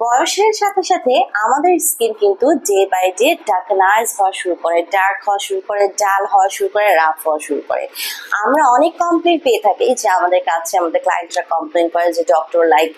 বয়সের সাথে সাথে আমাদের স্কিন কিন্তু ডে বাই ডে ডার্কনাইজ হওয়া শুরু করে ডার্ক হওয়া শুরু করে ডাল হওয়া শুরু করে রাফ হওয়া শুরু করে। আমরা অনেক কমপ্লেন পেয়ে থাকি যে আমাদের কাছে আমাদের ক্লায়েন্টরা কমপ্লেন করে যে ডক্টর লাইক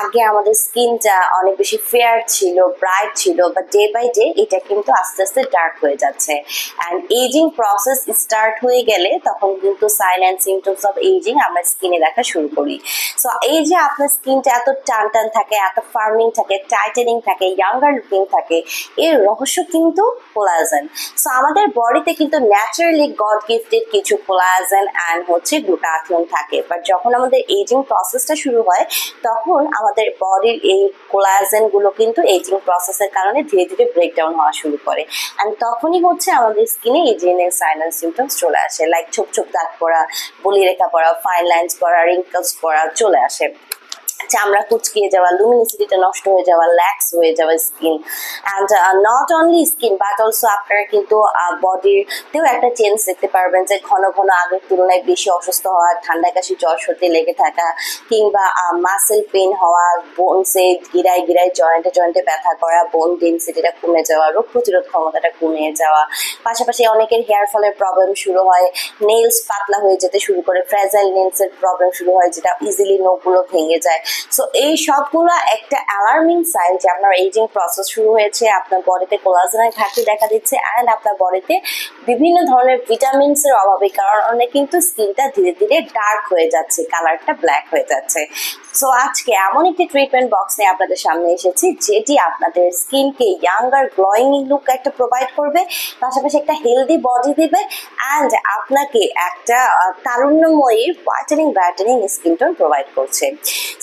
আগে আমাদের স্কিনটা অনেক বেশি ফেয়ার ছিল ব্রাইট ছিল বাট ডে বাই ডে এটা কিন্তু আস্তে আস্তে ডার্ক হয়ে যাচ্ছে। অ্যান্ড এজিং প্রসেস স্টার্ট হয়ে গেলে তখন কিন্তু sign and symptoms of ageing আমরা স্কিনে দেখা শুরু করি। সো এই যে আপনার স্কিনটা এত টান টান থাকে, এত ফার্মিং থাকে টাইটেনিং থাকে ইয়াঙ্গার লুকিং থাকে, এর রহস্য কিন্তু কোলাজেন সো আমাদের বডিতে কিন্তু ন্যাচারালি গড গিফটেড কিছু কোলাজেন অ্যান্ড হচ্ছে গ্লুটাথিয়ন থাকে। বাট যখন আমাদের এজিং প্রসেসটা শুরু হয়, তখন আমাদের বডির এই কোলাজেনগুলো কিন্তু এজিং প্রসেসের কারণে ধীরে ধীরে ব্রেকডাউন হওয়া শুরু করে। অ্যান্ড তখনই হচ্ছে আমাদের স্কিনে এজিং এর সাইন অ্যান্ড সিমটমস চলে আসে। লাইক ছোপ ছোপ দাগ পড়া বলি রেখা পড়া ফাইন লাইন্স পড়া রিঙ্কলস পড়া চলে আসে। চামড়া কুচকিয়ে যাওয়া লুমিনিসিটিটা নষ্ট হয়ে যাওয়া ল্যাক্স হয়ে যাওয়া skin and not only skin but also আপনারা কিন্তু বডিরতেও একটা চেঞ্জ দেখতে পারবেন যে ঘন ঘন আগের তুলনায় বেশি অসুস্থ হওয়া ঠান্ডা কাশি, জ্বর, সর্দি লেগে থাকা, কিংবা মাসেল পেন হওয়া বোনসে গিরায় গিরায় জয়েন্টে জয়েন্টে ব্যথা করা বোন ডেন্সিটিটা কমে যাওয়া, রোগ প্রতিরোধ ক্ষমতাটা কমে যাওয়া পাশাপাশি অনেকের হেয়ার ফলের প্রবলেম শুরু হয় নেলস পাতলা হয়ে যেতে শুরু করে ফ্রেজাইল নেলসের প্রবলেম শুরু হয়, যেটা ইজিলি নখগুলো ভেঙে যায়। সো এই সবগুলো একটা অ্যালার্মিং সাইন যে আপনার এজিং প্রসেস শুরু হয়েছে, আপনার বডিতে কোলাজেনের ঘাটতি দেখা দিচ্ছে অ্যান্ড আপনার বডিতে বিভিন্ন ধরনের ভিটামিনস এর অভাবে কারণে কিন্তু স্কিনটা ধীরে ধীরে ডার্ক হয়ে যাচ্ছে কালারটা ব্ল্যাক হয়ে যাচ্ছে। সো আজকে এমন একটি ট্রিটমেন্ট বক্স নিয়ে আপনাদের সামনে এসেছি, যেটি আপনাদের স্কিনকে ইয়াঙ্গার গ্লোয়িং লুক একটা প্রোভাইড করবে। পাশাপাশি একটা হেলদি বডি দিবে অ্যান্ড আপনাকে একটা তারুণ্যময়ী whitening brightening skin tone provide করছে।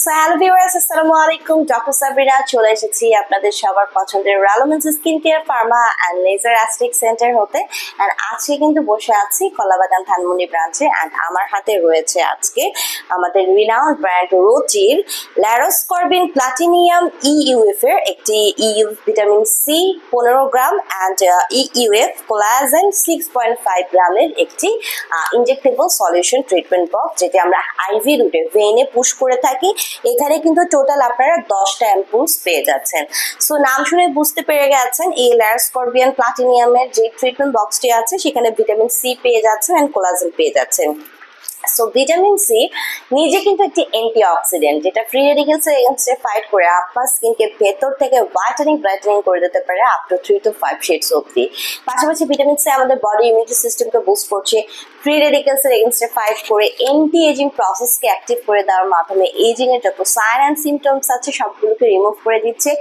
সো হ্যালো ভিউয়ার্স আসসালামু আলাইকুম। ডক্টর সাবিরা চলে এসেছি আপনাদের সবার পছন্দের রালোমেন্স skin care pharma and laser aesthetic centre হতে। অ্যান্ড আজকে কিন্তু বসে আছি কলাবাগান ধানমন্ডি ব্রাঞ্চে অ্যান্ড আমার হাতে রয়েছে আজকে আমাদের রিনাউন্ড ব্র্যান্ড রোচির ল্যারোস্করবিন প্লাটিনিয়াম ইউএফ এর একটি ইউ ভিটামিন সি পনেরো gram and UF collagen six point five গ্রামের একটি ইনজেক্টেবল সলিউশন ট্রিটমেন্ট বক্স যেটি আমরা আইভি রুটে ভেনে পুশ করে থাকি। এখানে কিন্তু টোটাল আপনারা দশটা অ্যাম্পুলস পেয়ে যাচ্ছেন। সো নাম শুনে বুঝতে পেরে গেছেন, এই ল্যারোস্করবিয়ান প্লাটিনিয়ামের যে ট্রিটমেন্ট বক্সটি আছে, সেখানে ভিটামিন সি পেয়ে যাচ্ছেন অ্যান্ড কোলাজেন পেয়ে যাচ্ছেন। সো ভিটামিন সি নিজে কিন্তু একটি অ্যান্টি অক্সিডেন্ট যেটা ফ্রি রেডিকেলস এগেনস্টে ফাইট করে আপনার স্কিনকে ভেতর থেকে হোয়াইটেনিং ব্রাইটেনিং করে দিতে পারে up to three to five shades অব্দি পাশাপাশি ভিটামিন সি আমাদের বডি ইমিউনিটি সিস্টেমকে বুস্ট করছে। ফ্রি রেডিকেলস এগেনস্টে ফাইট করে এন্টি এজিং প্রসেসকে অ্যাক্টিভ করে দেওয়ার মাধ্যমে এজিং এর যত সাইন অ্যান্ড সিমটমস আছে, সবগুলোকে রিমুভ করে দিচ্ছে।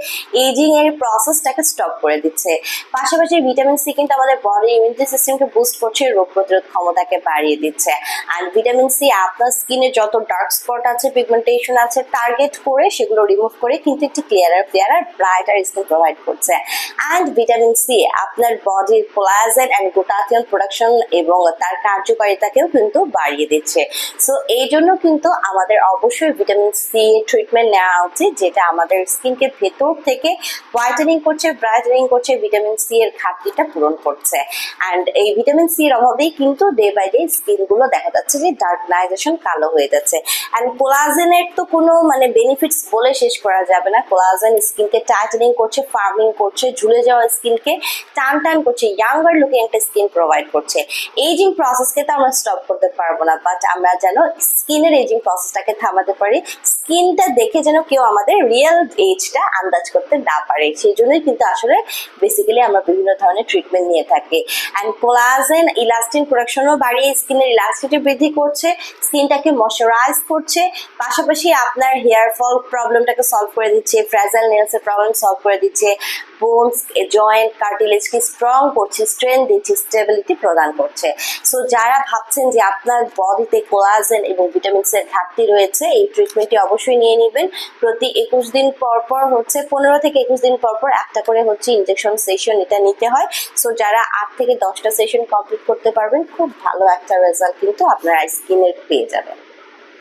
এজিং এর প্রসেসটাকে স্টপ করে দিচ্ছে। পাশাপাশি ভিটামিন সি কিন্তু আমাদের বডি ইমিউনিটি সিস্টেমকে বুস্ট করছে, রোগ প্রতিরোধ ক্ষমতাকে বাড়িয়ে দিচ্ছে। আর ভিটামিন সি, আপনার স্কিনে যত ডার্ক স্পট আছে পিগমেন্টেশন আছে টার্গেট করে সেগুলো রিমুভ করে কিন্তু একটি clearer clearer brighter skin provide করছে। অ্যান্ড ভিটামিন সি আপনার বডির কোলাজেন অ্যান্ড গ্লুটাথিয়ন প্রোডাকশন এবং তার কার্যকারিতাকেও কিন্তু বাড়িয়ে দিচ্ছে। সো এই জন্য কিন্তু আমাদের অবশ্যই ভিটামিন সি ট্রিটমেন্ট নেওয়া উচিত, যেটা আমাদের স্কিনকে ভেতর থেকে হোয়াইটেনিং করছে ব্রাইটেনিং করছে ভিটামিন সি এর ঘাটতিটা পূরণ করছে। অ্যান্ড এই ভিটামিন সি এর অভাবেই কিন্তু ডে বাই ডে স্কিনগুলো দেখা যাচ্ছে যে ডার্কনাইজেশন কালো হয়ে যাচ্ছে। অ্যান্ড কোলাজেনের তো কোনো মানে বেনিফিটস বলে শেষ করা যাবে না। কোলাজেন স্কিনকে টাইটেনিং করছে ফার্মিং করছে, ঝুলে যাওয়া স্কিনকে টান টান করছে ইয়াঙ্গার লুকিং একটা স্কিন প্রোভাইড করছে। এইজিং প্রসেসকে তো আমরা স্টপ করতে পারব না বাট আমরা যেন স্কিনের এজিং প্রসেসটাকে থামাতে পারি স্কিনটা দেখে যেন কেউ আমাদের রিয়েল এজটা আন্দাজ করতে না পারে। সেই জন্যই কিন্তু আসলে বেসিক্যালি আমরা বিভিন্ন ধরনের ট্রিটমেন্ট নিয়ে থাকি। অ্যান্ড কোলাজেন ইলাস্টিন প্রোডাকশনও বাড়িয়ে স্কিনের ইলাস্টিটি বৃদ্ধি করছে, স্কিনটাকে ময়শ্চারাইজ করছে। পাশাপাশি আপনার হেয়ার ফল প্রবলেমটাকে সলভ করে দিচ্ছে ফ্রেজাল নেলসের প্রবলেম সলভ করে দিচ্ছে। বোনস জয়েন্ট কার্টিলেজকে স্ট্রং করছে স্ট্রেংথ দিচ্ছে স্টেবিলিটি প্রদান করছে। সো যারা ভাবছেন যে আপনার বডিতে কোলাজেন এবং ভিটামিনস এর ঘাটতি রয়েছে, এই ট্রিটমেন্টটি অবশ্যই নিয়ে নেবেন। প্রতি একুশ দিন পর পর হচ্ছে, পনেরো থেকে একুশ দিন পর পর একটা করে হচ্ছে ইনজেকশন সেশন এটা নিতে হয়। সো যারা আট থেকে দশটা সেশন কমপ্লিট করতে পারবেন, খুব ভালো একটা রেজাল্ট কিন্তু আপনার স্কিনের পেয়ে যাবেন।